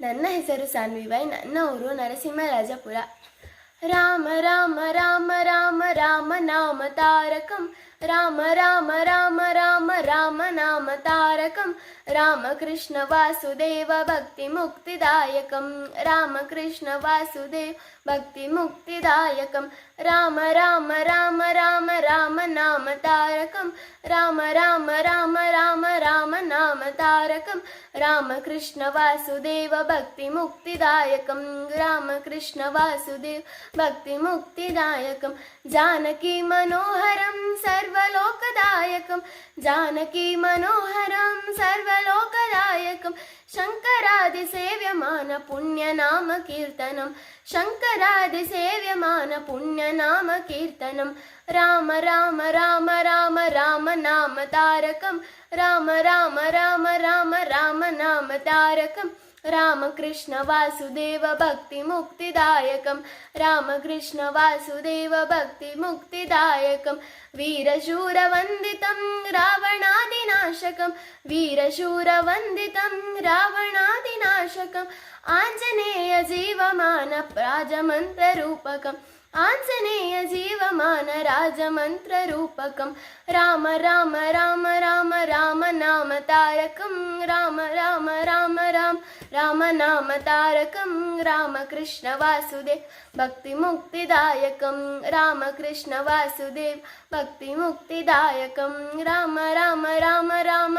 ನನ್ನ ಹೆಸರು ಸಾನ್ವಿ ವೈ ನನ್ನ ಊರು ನರಸಿಂಹರಾಜಪುರ ರಾಮ ರಾಮ ರಾಮ ರಾಮ ರಾಮ ನಾಮ ತಾರಕಂ ರಾಮ ರಾಮ ರಾಮ ರಾಮ ರಾಮ ನಾಮ ತಾರಕಂ ರಾಮಕೃಷ್ಣ ವಾಸುದೇವ ಭಕ್ತಿ ಮುಕ್ತಿದಾಯಕಂ ರಾಮಕೃಷ್ಣ ವಾಸುದೇವ ಭಕ್ತಿ ಮುಕ್ತಿದಾಯಕಂ ರಾಮ ರಾಮ ರಾಮ राम राम राम राम राम नाम तारकं रामकृष्णवासुदेव भक्तिमुक्तिदायकं रामकृष्णवासुदेव भक्तिमुक्तिदायकं जानकी मनोहरं सर्वलोकदायकं जानकी मनोहरं सर्वलोकदायकं शङ्करादि सेव्यमान शङ्करादिसेव्यमान पुण्यनामकीर्तनं राम राम राम राम नाम तारकं राम राम राम राम राम नाम तारकम् रामकृष्ण वासुदेव भक्तिमुक्तिदायकं रामकृष्ण वासुदेव भक्तिमुक्तिदायकं वीरशूरवन्दितं रावणादिनाशकं वीरशूरवन्दितं रावणादिनाशकम् आञ्जनेय जीवमान राजमन्त्ररूपकम् आञ्जनेय जीवमान राजमन्त्ररूपकं राम राम राम राम राम नाम तारकं राम राम राम राम राम नाम तारकं रामकृष्ण वासुदेव भक्तिमुक्तिदायकं रामकृष्ण वासुदेव भक्तिमुक्तिदायकं राम राम राम राम